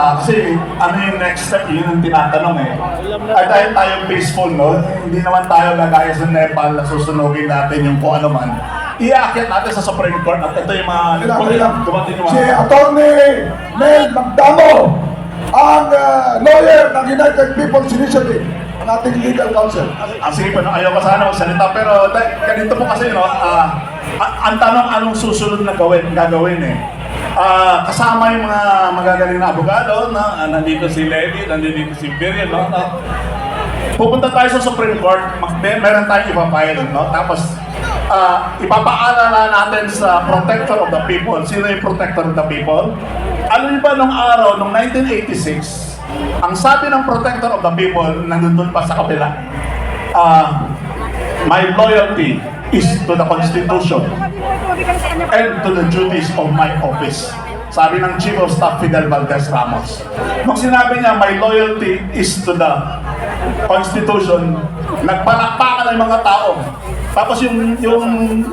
Ah, kasi ano yung next step, yun ang tinatanong eh. Ay tayo peaceful, no? Hindi naman tayo gagaya sa Nepal na susunugin natin yung kung ano man. Iaakit natin sa Supreme Court at ito yung mga... Kailangan, kailangan. Dumating yung Si mga... Attorney Mel Magdamo, ang ah, lawyer ng United People's Initiative, ang ating legal counsel. Ang sige pa, no, ayaw ko sana magsalita, pero ganito po kasi, no, ah, a- ang tanong anong susunod na gawin, gagawin eh. Ah, kasama yung mga magagaling na abogado, no? Ah, nandito si Levi, nandito si Birion, no? no? Pupunta tayo sa Supreme Court, may, meron tayong ipapile, no? Tapos, ah, ipapaalala natin sa protector of the people. Sino yung protector of the people? Alam niyo ba nung araw, nung 1986, ang sabi ng protector of the people, nandun pa sa kapila, ah, my loyalty is to the Constitution and to the duties of my office. Sabi ng Chief of Staff Fidel Valdez Ramos. Nung sinabi niya, my loyalty is to the Constitution, nagpalakpakan ng mga tao. Tapos yung, yung,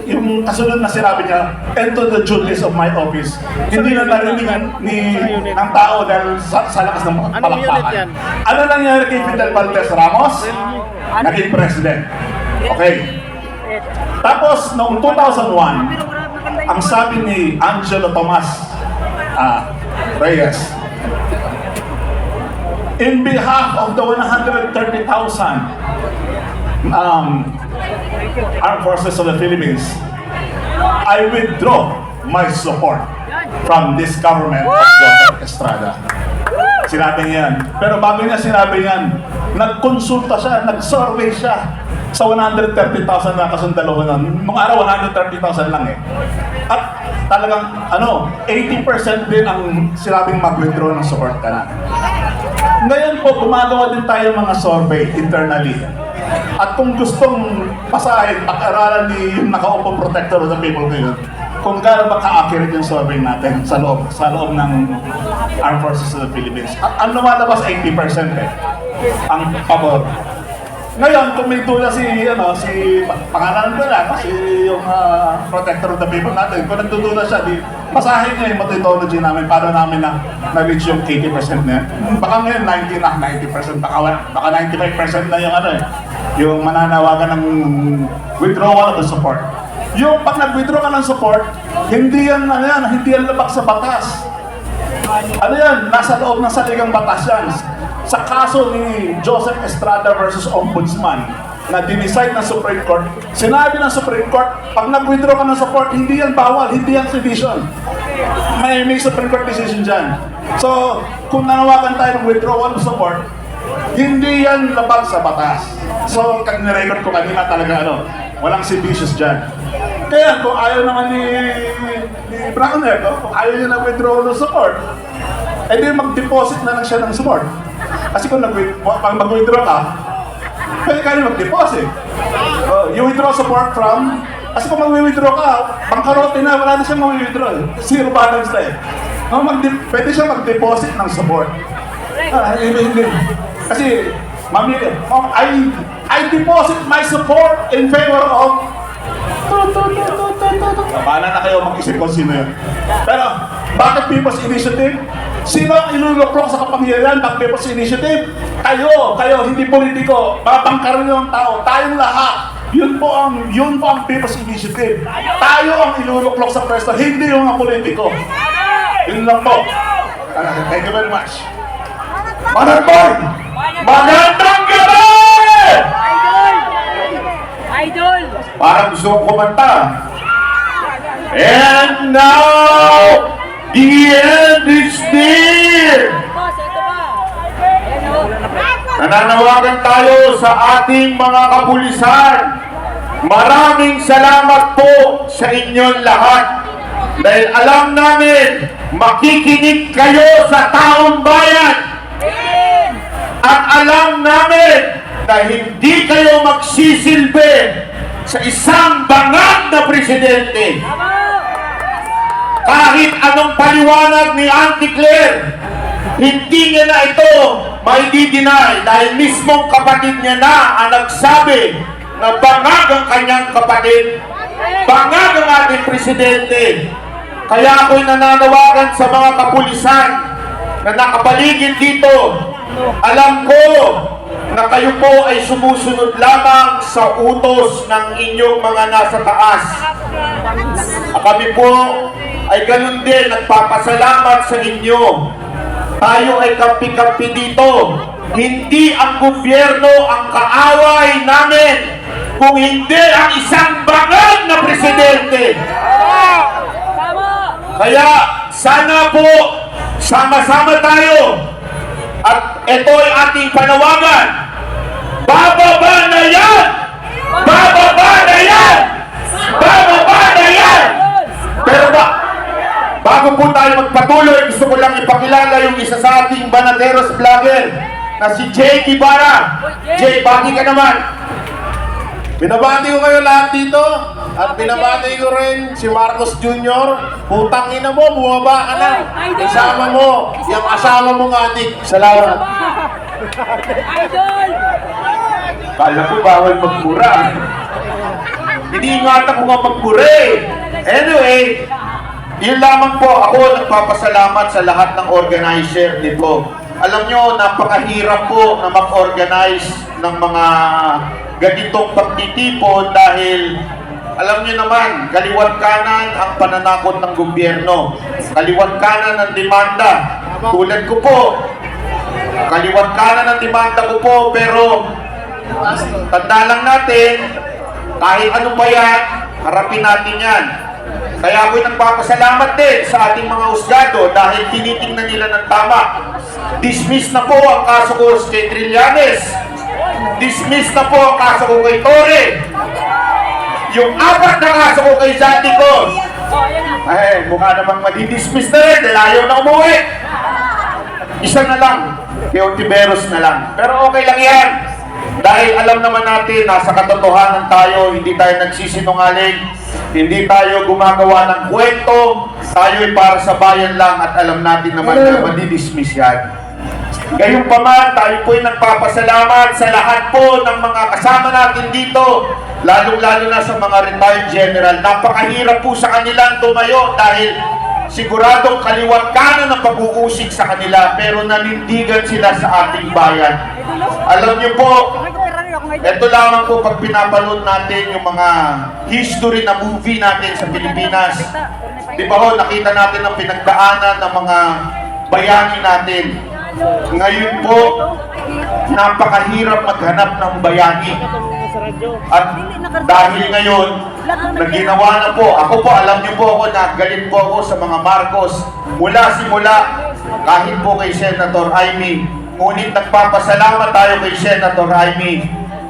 yung kasunod na sinabi niya, and to the duties of my office. Hindi na narinig ni, ng tao dahil sa, sa lakas ng palakpakan. Ano nangyari kay Fidel Valdez Ramos? Naging president. Okay. Tapos, noong 2001, ang sabi ni Angelo Tomas ah, Reyes, in behalf of the 130,000 um, Armed Forces of the Philippines, I withdraw my support from this government of Joseph Estrada. Sinabi niya yan. Pero bago niya sinabi yan, nagkonsulta siya, nag-survey siya sa 130,000 na kasundalo nun. Nung araw, 130,000 lang eh. At talagang, ano, 80% din ang sinabing mag-withdraw ng support ka na. Ngayon po, gumagawa din tayo mga survey internally. At kung gustong basahin, pag-aralan ni yung nakaupong protector of the people ngayon, kung gaano ba ka-accurate yung survey natin sa loob, sa loob ng Armed Forces of the Philippines. At ang lumalabas 80% eh, ang pabor. Ngayon, kung may tula si, ano, si, pangalan ko lang, si yung ah, protector of the people natin, kung nagtutula siya, di, basahin niya yung methodology namin, paano namin na, na-reach yung 80% na yan. Baka ngayon, 90 na, 90%, baka, baka 95% na yung ano eh, yung mananawagan ng withdrawal of the support. Yung pag nag-withdraw ka ng support, hindi yan, ano yan, hindi yan labak sa batas. Ano yan? Nasa loob ng saligang batas yan. Sa kaso ni Joseph Estrada versus Ombudsman na dinicide ng Supreme Court, sinabi ng Supreme Court, pag nag-withdraw ka ng support, hindi yan bawal, hindi yan sedition. May, may Supreme Court decision dyan. So, kung nanawagan tayo ng withdrawal of support, hindi yan labag sa batas. So, kag nirecord ko kanina talaga ano, walang seditious dyan. Kaya kung ayaw naman ni, ni Browner, no? kung ayaw niya ng withdrawal of support, eh di mag-deposit na lang siya ng support. Kasi kung mag-withdraw ka, pwede ka rin mag-deposit. Oh, you withdraw support from, kasi kung mag-withdraw ka, pangkarote na, wala na siyang mag-withdraw. eh. Zero balance na eh. No, mag pwede siya mag-deposit ng support. Ah, hindi. Kasi, mami, oh, I, I deposit my support in favor of Bahala na kayo mag-isip kung sino yun. Pero, bakit People's Initiative? Sino ang iluluklok sa kapangyarihan pag People's Initiative? Kayo, kayo, hindi politiko. Mga pangkaraniwang tao, tayong lahat. Yun po ang yun po ang People's Initiative. Tayo ang iluluklok sa pwesto, hindi yung mga politiko. Yun lang po. Thank you very much. Manang Boy! Magandang gabi! Idol! Idol! Parang gusto kong kumanta. And now, the end is near. Nananawagan tayo sa ating mga kapulisan. Maraming salamat po sa inyong lahat. Dahil alam namin, makikinig kayo sa taong bayan. At alam namin na hindi kayo magsisilbi sa isang bangag na presidente. Kahit anong paliwanag ni Auntie Claire, hindi niya na ito may deny dahil mismong kapatid niya na ang nagsabi na bangag ang kanyang kapatid, bangag ang ating presidente. Kaya ako'y nananawagan sa mga kapulisan na nakapaligid dito, alam ko na kayo po ay sumusunod lamang sa utos ng inyong mga nasa taas. Kami po ay ganun din nagpapasalamat sa inyo. Tayo ay kampi-kampi dito. Hindi ang gobyerno ang kaaway namin, kung hindi ang isang bangag na presidente. Kaya sana po sama-sama tayo at ito ay ating panawagan. Bababa na yan! Bababa na yan! Bababa na yan! Pero ba, bago po tayo magpatuloy, gusto ko lang ipakilala yung isa sa ating Banaderos vlogger na si Jay Ibarra. Jay, bati ka naman. Binabati ko kayo lahat dito at binabati ko rin si Marcos Jr. Putang ina mo, bumaba ka na. Isama mo, yung asawa mo nga adik. Salamat. Idol! Kala ko bawal magmura. Hindi ingatan ko nga magmura eh. Anyway, yun lamang po. Ako nagpapasalamat sa lahat ng organizer nito. Alam nyo, napakahirap po na mag-organize ng mga ganitong pagtitipon dahil alam nyo naman, kaliwat kanan ang pananakot ng gobyerno. Kaliwat kanan ang demanda. Tulad ko po, kaliwat kanan ang demanda ko po, pero Tanda lang natin, kahit ano pa harapin natin yan. Kaya ako'y nagpapasalamat din sa ating mga husgado dahil tinitingnan nila ng tama. Dismiss na po ang kaso ko kay Trillanes. Dismiss na po ang kaso ko kay Torre. Yung apat na kaso ko kay Zantico. Oh, yan na. Ay, mukha namang madidismiss na rin dahil ayaw na umuwi. Isa na lang, kay Ontiveros na lang. Pero okay lang yan. Dahil alam naman natin, nasa katotohanan tayo, hindi tayo nagsisinungaling, hindi tayo gumagawa ng kwento, tayo ay para sa bayan lang at alam natin naman na madidismiss yan. Gayong pa man, tayo po'y nagpapasalamat sa lahat po ng mga kasama natin dito, lalong-lalo na sa mga retired general. Napakahirap po sa kanilang tumayo dahil siguradong kaliwat kanan ang pag-uusig sa kanila pero nanindigan sila sa ating bayan. Alam niyo po, ito lamang po pag pinapanood natin yung mga history na movie natin sa Pilipinas. Di ba ho, nakita natin ang pinagdaanan ng mga bayani natin. Ngayon po, napakahirap maghanap ng bayani. At dahil ngayon, naginawa na po, ako po, alam niyo po ako na galit po ako sa mga Marcos. Mula simula, kahit po kay Senator Aimee, ngunit nagpapasalamat tayo kay Senator Aimee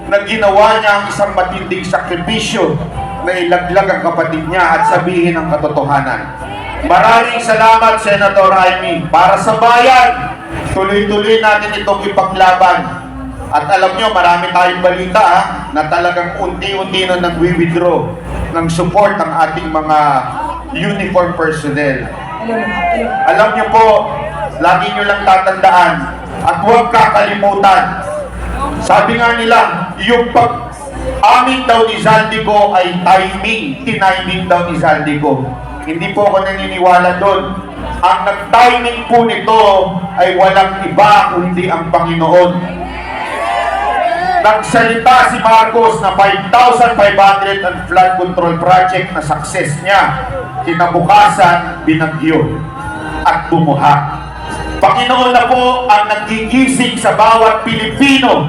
na ginawa niya ang isang matinding sakripisyo na ilaglag ang kapatid niya at sabihin ang katotohanan. Maraming salamat, Senator Aimee. Para sa bayan, tuloy-tuloy natin itong ipaglaban. At alam nyo, marami tayong balita ha, na talagang unti-unti na nag-withdraw ng support ang ating mga uniform personnel. Alam nyo po, lagi nyo lang tatandaan at huwag kakalimutan. Sabi nga nila, yung pag amin daw ni Zaldico ay timing, tiniming daw ni Zaldico. Hindi po ako naniniwala doon. Ang nag-timing po nito ay walang iba kundi ang Panginoon. Nagsalita si Marcos na 5,500 ang flood control project na success niya. Kinabukasan, binagyo at bumuha. Panginoon na po ang nagigising sa bawat Pilipino.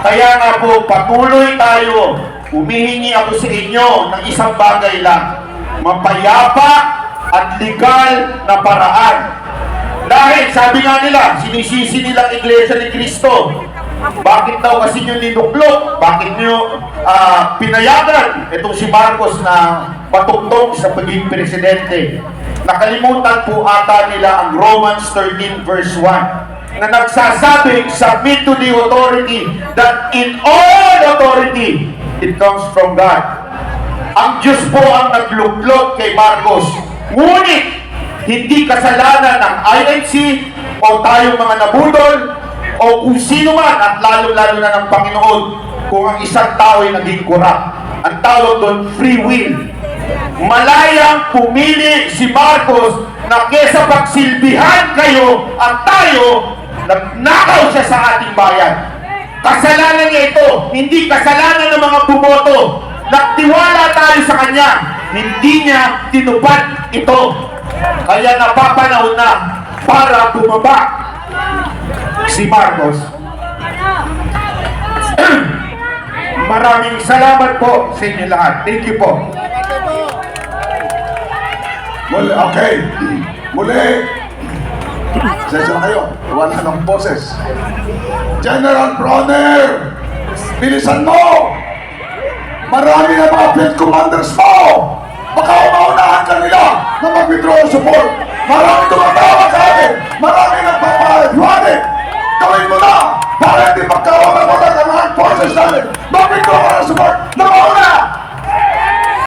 Kaya nga po, patuloy tayo. Humihingi ako sa inyo ng isang bagay lang. Mapayapa at legal na paraan. Dahil sabi nga nila, sinisisi nilang Iglesia ni Cristo. Bakit daw kasi nyo ninuklok? Bakit nyo ah, pinayagan itong si Marcos na patugtog sa pagiging presidente? Nakalimutan po ata nila ang Romans 13 verse 1 na nagsasabi, submit to the authority that in all authority, it comes from God. Ang Diyos po ang nagluklok kay Marcos. Ngunit, hindi kasalanan ng INC o tayong mga nabudol o kung sino man at lalo-lalo na ng Panginoon kung ang isang tao ay naging corrupt. Ang tawag doon, free will. malayang pumili si Marcos na kesa pagsilbihan kayo at tayo, nagnakaw siya sa ating bayan. Kasalanan niya ito, hindi kasalanan ng mga bumoto. Nagtiwala tayo sa kanya, hindi niya tinupad ito. Kaya napapanahon na para bumaba si Marcos. Maraming salamat po sa inyo lahat. Thank you po. Muli, okay. Muli. Sensya na kayo. Wala ng boses. General Bronner! Bilisan mo! Marami na mga field commanders mo! Baka umaunahan ka nila na mag-withdraw support. Marami tumatawa ka akin. Marami nagpapahaliwanag. Gawin mo na para hindi magkawalan mo ng mga forces natin. Mag-withdraw ka ng support na mauna!